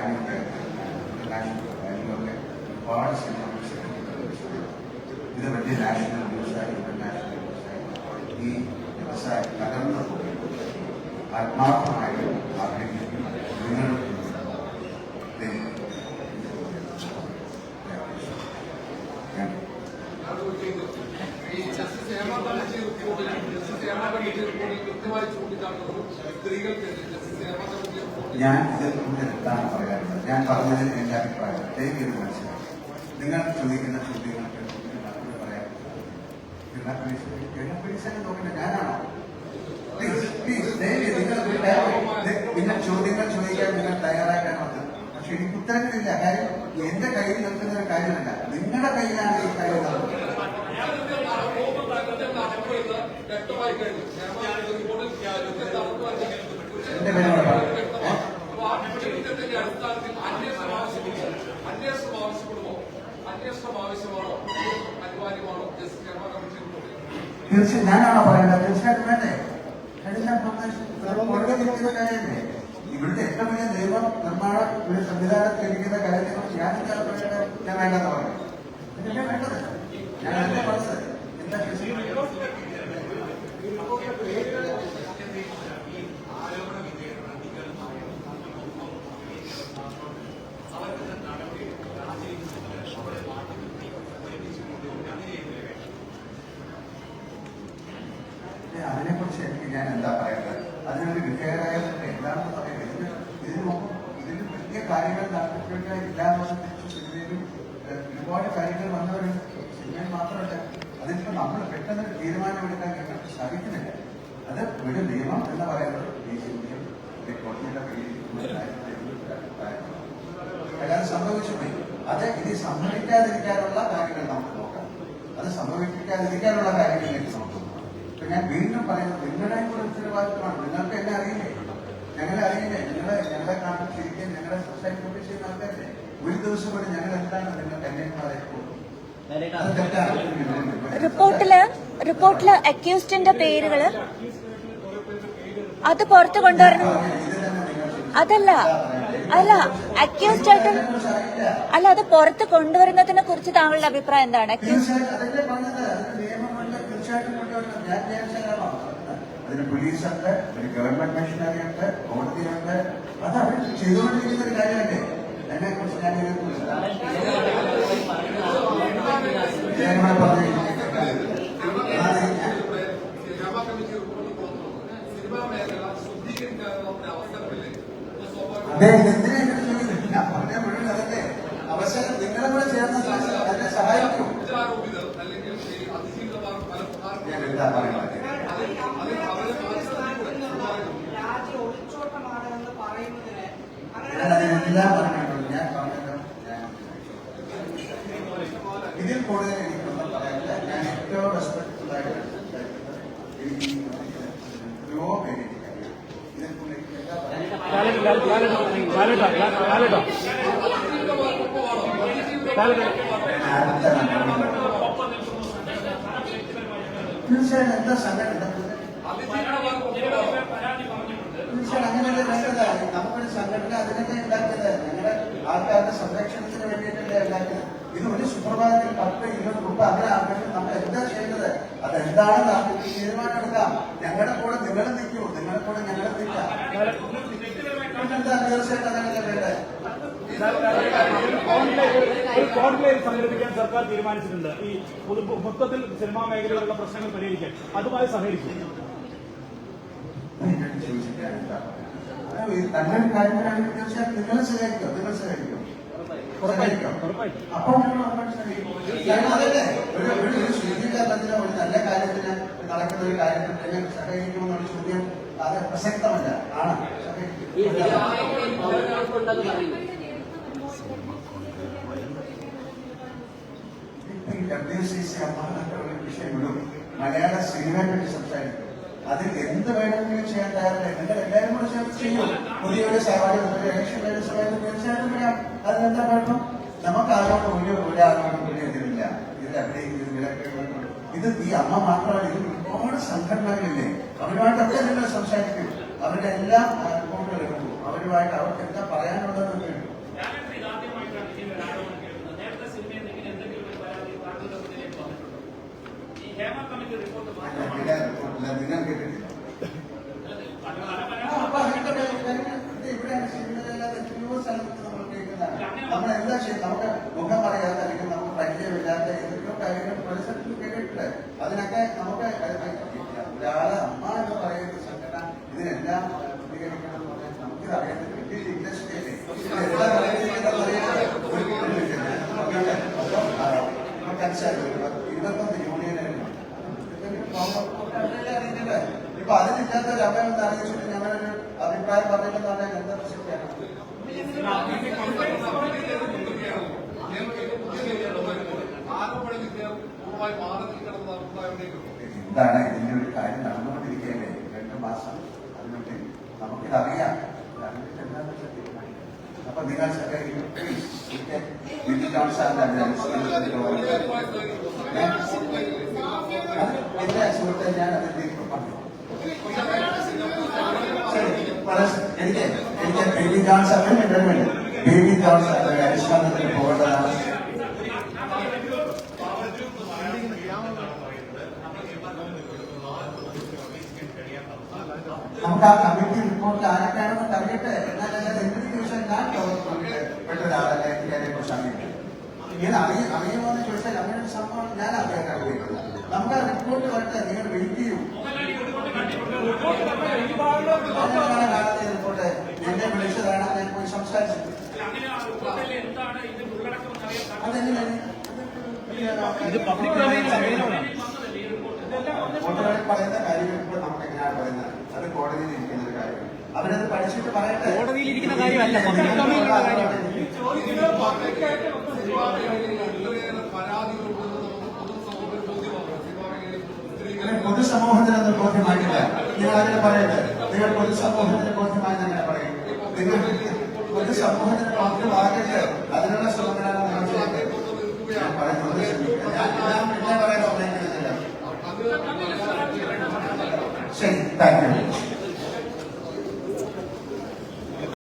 കാര്യമുണ്ട് ഒരുപാട് സിനിമകൾ ഇത് വലിയ നാഷണൽ ന്യൂസായി ഇന്റർനാഷണൽ ന്യൂസായി ഈ വ്യവസായം തകർന്നു പോകുന്നു ആത്മാർത്ഥമായ ഞാൻ ഇത് എന്താണ് പറയാനുള്ളത്? ഞാൻ പറഞ്ഞതിന് എന്റെ അഭിപ്രായം ദയവ് ഇത് മനസ്സിലാക്കി നിങ്ങൾ ചോദിക്കുന്ന ചോദ്യങ്ങൾക്ക് എനിക്ക് നിങ്ങൾ ചോദ്യങ്ങൾ ചോദിക്കാൻ നിങ്ങൾ തയ്യാറാക്കാൻ വന്നത്. പക്ഷെ എനിക്ക് ഉത്തരങ്ങളില്ല കാര്യം എന്റെ കയ്യിൽ നിൽക്കുന്ന ഒരു കാര്യമല്ല. നിങ്ങളുടെ കയ്യിലാണ് ഈ കാര്യം വ്യക്തമായി തീർച്ചയായും ഞാനാണോ പറയേണ്ടത് തീർച്ചയായിട്ടും വേണ്ടേ? ഇവിടുത്തെ ഏറ്റവും വലിയ നിയമ നിർമ്മാണ ഒരു സംവിധാനത്തിൽ ഇരിക്കുന്ന കാര്യങ്ങൾ ഞാൻ എന്താണ് പറയേണ്ടത് ഞാൻ വേണ്ടെന്ന് പറഞ്ഞു ഇതൊക്കെ വേണ്ടത്? ഞാൻ എന്താ മനസ്സ് എന്താ അതിനെ കുറിച്ച് എനിക്ക് ഞാൻ എന്താ പറയുന്നത് അതിനൊരു വിധേയരായതൊക്കെ എന്താണെന്ന് പറയുന്നത് ഇതിന് ഇതിന് മുമ്പ് ഇതിന് വലിയ നടത്തിയിട്ട് ഇല്ലാന്ന് സിനിമയിലും ഒരുപാട് കാര്യങ്ങൾ വന്നവരുണ്ട് സിനിമയിൽ മാത്രമല്ല അതിനിപ്പോ നമ്മൾ പെട്ടെന്ന് തീരുമാനം തീരുമാനമെടുക്കാൻ ഞങ്ങൾക്ക് സാധിക്കുന്നില്ല. അത് ഒരു നിയമം എന്ന് പറയുന്നത് ഈ കോടതിയുടെ കയ്യിൽ അല്ലാതെ സംഭവിച്ചു പോയി. അത് ഇനി സംഭവിക്കാതിരിക്കാനുള്ള കാര്യങ്ങൾ നമുക്ക് നോക്കാം. അത് സംഭവിക്കാതിരിക്കാനുള്ള കാര്യങ്ങളിലേക്ക് നോക്കാം. ഞാൻ വീണ്ടും പറയുന്നത് നിങ്ങളുടെ കൂടെ ഉത്തരവാദിത്വമാണ് നിങ്ങൾക്ക് എന്നെ അറിയില്ലേ? ഞങ്ങളെ അറിയില്ലേ. ഞങ്ങളെ ഞങ്ങളെ കാണുമ്പോൾ ശരിക്കും ഞങ്ങളെ സൊസൈറ്റി കൊണ്ട് ചെയ്യുന്ന ആൾക്കാരല്ലേ? ഒരു ദിവസം കൂടെ ഞങ്ങൾ എന്താണ് അത് തെറ്റാണ് റിപ്പോർട്ടിൽ റിപ്പോർട്ടിൽ അക്യൂസ്ഡിന്റെ പേരുകൾ അത് പുറത്ത് കൊണ്ടുവരണം. അതല്ല അല്ല അക്യൂസ്ഡ് ആയിട്ട് അല്ല അത് പുറത്ത് കൊണ്ടുവരുന്നതിനെ കുറിച്ച് താങ്കളുടെ അഭിപ്രായം എന്താണ്? അക്യൂസ് തീർച്ചയായിട്ടും അതല്ലേ പറഞ്ഞത്. അതിന് അതിന് പോലീസുണ്ട് ഒരു ഗവൺമെന്റ് മെഷീനറി ഉണ്ട് കോടതിയുണ്ട് അത് അവർ ചെയ്തുകൊണ്ടിരിക്കുന്ന ഒരു കാര്യമല്ലേ? അതിനെ കുറിച്ച് ഞാൻ അതെ എന്തിനാ ഞാൻ പറഞ്ഞ മുഴുവൻ അതല്ലേ. അവസരം നിങ്ങളെ കൂടെ ചേർന്ന് എന്നെ സഹായിക്കും. ഞാൻ എന്താ പറയുന്നത് അതിനെല്ലാം പറഞ്ഞിട്ടുണ്ട് ഞാൻ പറഞ്ഞല്ലോ ഞാൻ ഇതിൽ കൂടുതൽ എനിക്കൊന്നും പറയാനില്ല. ഞാൻ ഏറ്റവും റെസ്പെക്ട്ഫുൾ ആയിട്ട്. തീർച്ചയായും എന്താ സംഘടന? തീർച്ചയായും അങ്ങനെ സംഘടന അതിനല്ലേ ഉണ്ടാക്കിയത്. ഞങ്ങളുടെ ആൾക്കാരുടെ സംരക്ഷണത്തിന് വേണ്ടിയിട്ടല്ലേ ഉണ്ടാക്കിയത്. ഇത് ഒരു സുപ്രഭാതത്തിൽ പത്ത് ഇരുപത് രൂപ അങ്ങനെ ആണെങ്കിൽ നമ്മൾ എന്താ ചെയ്യേണ്ടത്? അതെന്താണെന്ന് നമുക്ക് തീരുമാനമെടുക്കാം ഞങ്ങളുടെ കൂടെ നിങ്ങൾ നിൽക്കൂ. നിങ്ങളുടെ കൂടെ ഞങ്ങൾ നിൽക്കാം. തീർച്ചയായിട്ടും അങ്ങനെയല്ലേ വേണ്ടത് ഒരു കോൺക്ലേവ് സംഘടിപ്പിക്കാൻ സർക്കാർ തീരുമാനിച്ചിട്ടുണ്ട്. ഈ മൊത്തത്തിൽ സിനിമാ മേഖലയിലുള്ള പ്രശ്നങ്ങൾ പരിഹരിക്കാൻ. അതുമായി സഹകരിക്കും. നല്ലൊരു കാര്യത്തിനാണെങ്കിൽ തീർച്ചയായിട്ടും നിങ്ങൾ സഹായിക്കും. നിങ്ങൾ സഹായിക്കും. അപ്പോൾ ഒരു ഒരു നല്ല കാര്യത്തിന് നടക്കുന്ന ഒരു കാര്യത്തിൽ ഞങ്ങൾ സഹകരിക്കുമെന്നുള്ള ചോദ്യം അത് പ്രസക്തമല്ല. ആണ്. ഡബ്ല്യു സി സി അമ്മാനൊക്കെ ഒരു വിഷയം മലയാള സിനിമയെ പറ്റി സംസാരിക്കും. അതിൽ എന്ത് വേണമെങ്കിലും ചെയ്യാൻ തയ്യാറല്ല. നിങ്ങൾ എല്ലാവരും കൂടെ ചേർത്ത് ചെയ്യും. പുതിയൊരു സവാരി ഒരു സമയത്ത് തീർച്ചയായിട്ടും വരാം. അതിനെന്താ കുഴപ്പം? നമുക്ക് ആരോടും ഒരു ഒരാളോടും ഒരു എതിരില്ല ഇതിൽ അഭിനയിക്കുന്നത് ഇത് ഈ അമ്മ മാത്രമല്ല ഇത് ഒരുപാട് സംഘടനകളില്ലേ? അവരുമായിട്ടൊക്കെ നിങ്ങൾ സംസാരിക്കും. അവരുടെ എല്ലാം റിപ്പോർട്ടുകൾ എടുക്കും. അവരുമായിട്ട് അവർക്ക് എന്താ പറയാനുള്ളതെന്ന് കേട്ടു നമ്മളെന്താ ചെയ്യുന്നത് നമുക്ക് മുഖം പറയാത്ത അല്ലെങ്കിൽ നമുക്ക് പരിചയമില്ലാത്ത എന്തൊക്കെയോ കാര്യങ്ങൾ പല സർട്ടിഫിക്കറ്റുണ്ട് അതിനൊക്കെ നമുക്ക് ഒരാളെ അമ്മ പറയുന്ന സംഘടന ഇതിനെല്ലാം പ്രതികരിക്കണം എന്ന് പറഞ്ഞാൽ നമുക്ക് അറിയാത്ത വലിയ ഇൻഡസ്ട്രിയല്ലേ നമുക്കനുസരിച്ച് ഇരുപത്തൊന്ന് ഇപ്പൊ അതിനില്ലാത്ത ഒരു അറിയിച്ചിട്ട് ഞങ്ങളൊരു അഭിപ്രായം പറഞ്ഞില്ലെന്ന് പറഞ്ഞാൽ എന്താ പ്രശ്നമാണ് എന്താണ് ഇതിന്റെ ഒരു കാര്യം നടന്നുകൊണ്ടിരിക്കുകയല്ലേ? രണ്ട് മാസം അതിനുള്ളിൽ നമുക്കിതറിയാം. അറിയാം. അപ്പൊ നിങ്ങൾ എന്റെ സുഹൃത്തെ ഞാൻ അതിന്റെ ഇപ്പൊ പറഞ്ഞു ശരി, പരസ് എനിക്ക് എനിക്ക് ബേബി ജോൺ സാറിന് ഇടപെടുന്നുണ്ട് ബേബി ജോൺ സാറിന്റെ അനുഷ്ഠാനത്തിന് പോകേണ്ടതാണ് നമുക്ക് ആ കമ്മിറ്റി റിപ്പോർട്ട് ആരൊക്കെയാണെന്ന് അറിയട്ടെ എന്നാൽ ഞാൻ എന്തൊരു ദിവസം ഞാൻ പെട്ട ഒരാളല്ല എനിക്ക് അതിനെ കുറിച്ച് അറിയില്ല ഇങ്ങനെ അറിയ അറിയുമോ എന്ന് ചോദിച്ചാൽ അങ്ങനെ ഒരു സംഭവം ഞാൻ അറിയാൻ അറിയില്ല നമുക്ക് ആ റിപ്പോർട്ട് വരട്ടെ നിങ്ങൾ വെയിറ്റ് ചെയ്യൂ. കാണാത്ത റിപ്പോർട്ട് എന്നെ വിളിച്ചതാണ് ഞാൻ പോയി സംസാരിച്ചത് പബ്ലിക് കോടതി പറയുന്ന കാര്യം ഇപ്പോൾ നമുക്ക് എങ്ങനെയാണ് പറയുന്നത്? അത് കോടതിയിൽ ഇരിക്കുന്ന ഒരു കാര്യം. അവരത് പഠിച്ചിട്ട് പറയട്ടെ. കോടതിയിലിരിക്കുന്ന കാര്യമല്ല പബ്ലിക് ഡൊമൈനിലുള്ള ഇങ്ങനെ പൊതുസമൂഹത്തിനൊന്നും ബോധ്യമായിട്ടില്ല. നിങ്ങൾ അങ്ങനെ പറയരുത്. നിങ്ങൾ പൊതുസമൂഹത്തിന് ബോധ്യമായെന്ന് അങ്ങനെ പറയും. നിങ്ങൾ പൊതുസമൂഹത്തിന് ബോധ്യമാകരുത്. അതിനുള്ള ശ്രമങ്ങളാണ് നിങ്ങൾ ചെയ്യുന്നത്. ഞാൻ പറയുന്നത് ഞാൻ പറയാൻ സമയം കിട്ടുന്നില്ല ശരി താങ്ക് യു.